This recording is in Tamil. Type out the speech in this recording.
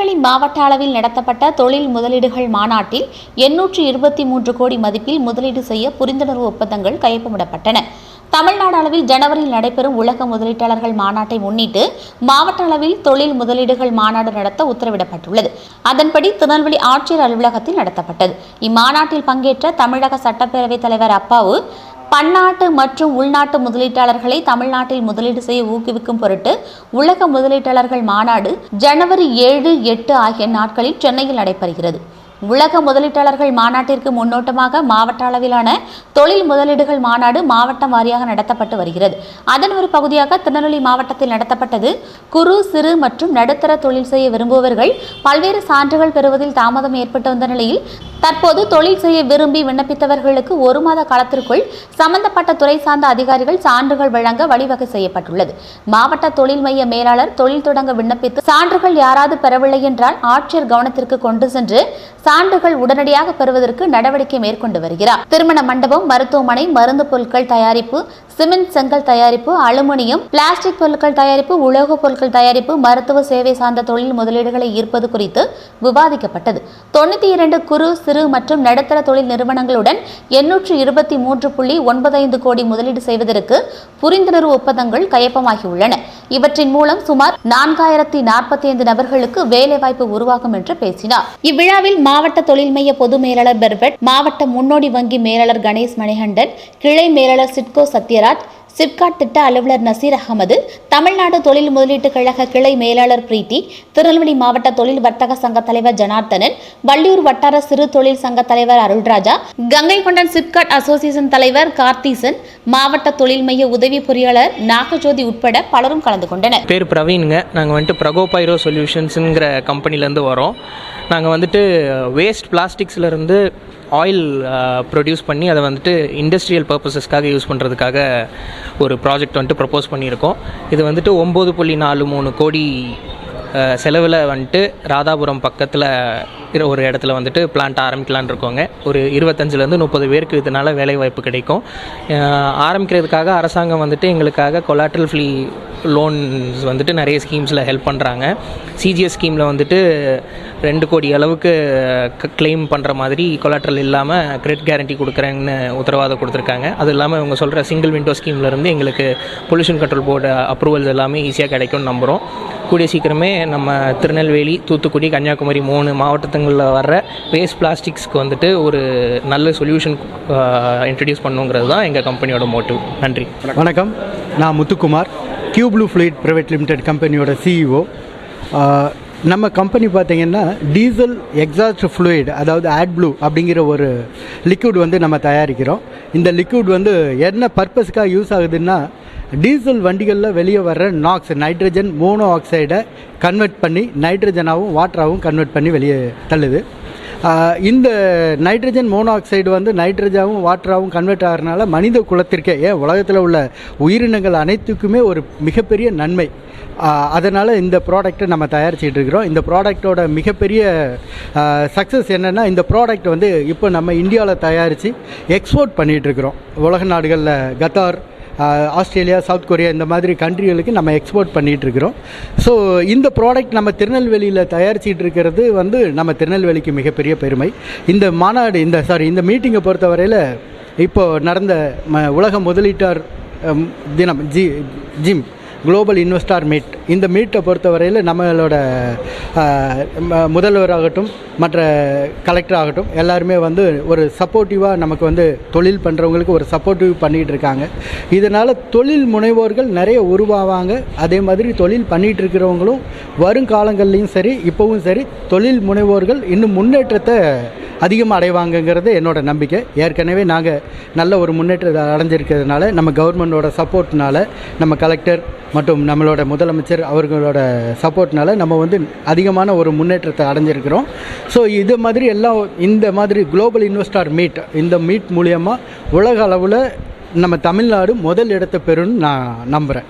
திருநெல்வேலி மாவட்ட அளவில் நடத்தப்பட்ட தொழில் முதலீடுகள் மாநாட்டில் எண்ணூற்று இருபத்தி மூன்று கோடி மதிப்பில் முதலீடு செய்ய புரிந்துணர்வு ஒப்பந்தங்கள் கையொப்பமிடப்பட்டன. தமிழ்நாடு அளவில் ஜனவரியில் நடைபெறும் உலக முதலீட்டாளர்கள் மாநாட்டை முன்னிட்டு மாவட்ட அளவில் தொழில் முதலீடுகள் மாநாடு நடத்த உத்தரவிடப்பட்டுள்ளது. அதன்படி திருநெல்வேலி ஆட்சியர் அலுவலகத்தில் நடத்தப்பட்டது. இம்மாநாட்டில் பங்கேற்ற தமிழக சட்டப்பேரவைத் தலைவர் அப்பாவு பன்னாட்டு மற்றும் உள்நாட்டு முதலீட்டாளர்களை தமிழ்நாட்டில் முதலீடு செய்ய ஊக்குவிக்கும் பொருட்டு உலக முதலீட்டாளர்கள் மாநாடு ஜனவரி ஏழு எட்டு ஆகிய நாட்களில் சென்னையில் நடைபெறுகிறது. உலக முதலீட்டாளர்கள் மாநாட்டிற்கு முன்னோட்டமாக மாவட்ட அளவிலான தொழில் முதலீடுகள் மாநாடு மாவட்டம் வாரியாக நடத்தப்பட்டு வருகிறது. அதன் ஒரு பகுதியாக திருநெல்வேலி மாவட்டத்தில் நடத்தப்பட்டது குறு சிறு மற்றும் நடுத்தர தொழில் செய்ய விரும்புபவர்கள் பல்வேறு சான்றுகள் பெறுவதில் தாமதம் ஏற்பட்டு வந்த நிலையில் தற்போது தொழில் செய்ய விரும்பி விண்ணப்பித்தவர்களுக்கு ஒரு மாத காலத்திற்குள் சம்பந்தப்பட்ட துறை சார்ந்த அதிகாரிகள் சான்றுகள் வழங்க வழிவகை செய்யப்பட்டுள்ளது. மாவட்ட தொழில் மைய மேலாளர் தொழில் தொடங்க விண்ணப்பித்து சான்றுகள் யாராவது பெறவில்லை என்றால் ஆட்சியர் கவனத்திற்கு கொண்டு சென்று சான்றுகள் உடனடியாக பெறுவதற்கு நடவடிக்கை மேற்கொண்டு வருகிறார். திருமண மண்டபம் மருத்துவமனை மருந்து பொருட்கள் தயாரிப்பு சிமெண்ட் செங்கல் தயாரிப்பு அலுமினியம் பிளாஸ்டிக் பொருட்கள் தயாரிப்பு உலோகப் பொருட்கள் தயாரிப்பு மருத்துவ சேவை சார்ந்த தொழில் முதலீடுகளை ஈர்ப்பது குறித்து விவாதிக்கப்பட்டது. தொண்ணூத்தி இரண்டு குறு சிறு மற்றும் நடுத்தர தொழில் நிறுவனங்களுடன் எண்ணூற்று இருபத்தி மூன்று புள்ளி ஒன்பது ஐந்து கோடி முதலீடு செய்வதற்கு புரிந்துணர்வு ஒப்பந்தங்கள் கையொப்பமாகியுள்ளன. இவற்றின் மூலம் சுமார் நான்காயிரத்தி நாற்பத்தி ஐந்து நபர்களுக்கு வேலைவாய்ப்பு உருவாகும் என்று பேசினார். இவ்விழாவில் மாவட்ட தொழில் மைய பொது மேலாளர் பெர்பெட் மாவட்ட முன்னோடி வங்கி மேலாளர் கணேஷ் மணிகண்டன் கிளை மேலாளர் சிட்கோ சத்யராஜ் சிப்காட் திட்ட அலுவலர் நசீர் அகமது தமிழ்நாடு தொழில் முதலீட்டுக் கழக கிளை மேலாளர் பிரீத்தி திருநெல்வேலி மாவட்ட தொழில் வர்த்தக சங்க தலைவர் ஜனார்த்தனன் வள்ளியூர் வட்டார சிறு தொழில் சங்க தலைவர் அருள்ராஜா கங்கை கொண்டன் சிப்காட் அசோசியேஷன் தலைவர் கார்த்தீசன் மாவட்ட தொழில் மைய உதவி பொறியாளர் நாகஜோதி உட்பட பலரும் கலந்து கொண்டனர். பேர் பிரவீனுங்க. நாங்கள் வந்துட்டு பிரகோ பைரோ சொல்யூஷன்ஸுங்கிற கம்பெனிலேருந்து வரோம். நாங்கள் வந்துட்டு வேஸ்ட் பிளாஸ்டிக்ஸ்லேருந்து ஆயில் ப்ரொடியூஸ் பண்ணி அதை வந்துட்டு இண்டஸ்ட்ரியல் பர்பஸஸ்க்காக யூஸ் பண்ணுறதுக்காக ஒரு ப்ராஜெக்ட் வந்துட்டு ப்ரப்போஸ் பண்ணியிருக்கோம். இது வந்துட்டு ஒம்பது புள்ளி நாலு மூணு கோடி செலவில் வந்துட்டு ராதாபுரம் பக்கத்தில் இருக்கிற ஒரு இடத்துல வந்துட்டு பிளான்ட் ஆரம்பிக்கலான்னு இருக்கோங்க. ஒரு இருபத்தஞ்சிலேருந்து முப்பது பேருக்கு இதனால் வேலைவாய்ப்பு கிடைக்கும். ஆரம்பிக்கிறதுக்காக அரசாங்கம் வந்துட்டு எங்களுக்காக கொலாட்ரல் ஃப்ரீ லோன்ஸ் வந்துட்டு நிறைய ஸ்கீம்ஸில் ஹெல்ப் பண்ணுறாங்க சிஜிஎஸ் ஸ்கீமில் வந்துட்டு ரெண்டு கோடி அளவுக்கு கிளைம் பண்ணுற மாதிரி கொலாட்ரல் இல்லாமல் கிரெடிட் கேரண்டி கொடுக்குறேன்னு உத்தரவாதம் கொடுத்துருக்காங்க. அது இல்லாமல் இவங்க சொல்கிற சிங்கிள் விண்டோ ஸ்கீம்லேருந்து எங்களுக்கு பொல்யூஷன் கண்ட்ரோல் போர்டு அப்ரூவல்ஸ் எல்லாமே ஈஸியாக கிடைக்கும்னு நம்புகிறோம் கூடிய சீக்கிரமே நம்ம திருநெல்வேலி தூத்துக்குடி கன்னியாகுமரி மூணு மாவட்டத்துங்களில் வர்ற வேஸ்ட் பிளாஸ்டிக்ஸ்க்கு வந்துட்டு ஒரு நல்ல சொல்யூஷன் இன்ட்ரடியூஸ் பண்ணுங்கிறது தான் எங்கள் கம்பெனியோட மோட்டிவ் நன்றி. வணக்கம். நான் Muthukumar. QBlue fluid private limited கம்பெனியோட சிஇஓ நம்ம கம்பெனி பார்த்தீங்கன்னா டீசல் எக்ஸாஸ்ட் ஃப்ளூயிட் அதாவது ஆட் ப்ளூ அப்படிங்கிற ஒரு லிக்விட் வந்து நம்ம தயாரிக்கிறோம். இந்த லிக்விட் வந்து என்ன பர்பஸ்க்காக யூஸ் ஆகுதுன்னா டீசல் வண்டிகளில் வெளியே வர்ற நாக்ஸ் நைட்ரஜன் மோனோ ஆக்சைடை கன்வெர்ட் பண்ணி நைட்ரஜனாகவும் வாட்டராகவும் கன்வெர்ட் பண்ணி வெளியே தள்ளுது. இந்த நைட்ரஜன் மோனாக்சைடு வந்து நைட்ரஜாவும் வாட்டராகவும் கன்வெர்ட் ஆகிறனால மனித குலத்திற்கே ஏன் உலகத்தில் உள்ள உயிரினங்கள் அனைத்துக்குமே ஒரு மிகப்பெரிய நன்மை. அதனால் இந்த ப்ராடக்ட்டை நம்ம தயாரிச்சிட்டு இருக்கிறோம். இந்த ப்ராடக்ட்டோட மிகப்பெரிய சக்ஸஸ் என்னென்னா இந்த ப்ராடக்ட் வந்து இப்போ நம்ம இந்தியாவில் தயாரித்து எக்ஸ்போர்ட் பண்ணிகிட்டு இருக்கிறோம். உலக நாடுகளில் கத்தார் ஆஸ்திரேலியா சவுத் கொரியா இந்த மாதிரி கண்ட்ரிகளுக்கு நம்ம எக்ஸ்போர்ட் பண்ணிகிட்டு இருக்கிறோம் ஸோ இந்த ப்ராடக்ட் நம்ம திருநெல்வேலியில் தயாரிச்சிட்டு இருக்கிறது வந்து நம்ம திருநெல்வேலிக்கு மிகப்பெரிய பெருமை. இந்த மாநாடு இந்த சாரி இந்த மீட்டிங்கை பொறுத்தவரையில் இப்போது நடந்த ம உலக முதலீட்டார் தினம் G GIM global investor meet இந்த மீட்டை பொறுத்தவரையில் நம்மளோட ம- முதல்வராகட்டும் மற்ற கலெக்டர் ஆகட்டும் எல்லாருமே வந்து ஒரு சப்போர்ட்டிவாக நமக்கு வந்து தொழில் பண்ணுறவங்களுக்கு ஒரு சப்போர்ட்டிவ் பண்ணிகிட்டு இருக்காங்க. இதனால் தொழில் முனைவோர்கள் நிறைய உருவாவாங்க. அதே மாதிரி தொழில் பண்ணிகிட்டு இருக்கிறவங்களும் வருங்காலங்கள்லையும் சரி இப்போவும் சரி தொழில் முனைவோர்கள் இன்னும் முன்னேற்றத்தை அதிகமாக அடைவாங்கங்கிறது என்னோட நம்பிக்கை. ஏற்கனவே நாங்கள் நல்ல ஒரு முன்னேற்றத்தை அடைஞ்சிருக்கிறதுனால நம்ம கவர்மெண்டோட சப்போர்ட்னால நம்ம கலெக்டர் மற்றும் நம்மளோட முதலமைச்சர் அவர்களோட சப்போர்ட்னால நம்ம வந்து அதிகமான ஒரு முன்னேற்றத்தை அடைஞ்சிருக்கிறோம். ஸோ இது மாதிரி எல்லாம் இந்த மாதிரி குளோபல் இன்வெஸ்டார் மீட் இந்த மீட் மூலியமாக உலக அளவில் நம்ம தமிழ்நாடு முதல் இடத்தை பெறும்னு நான் நம்புகிறேன்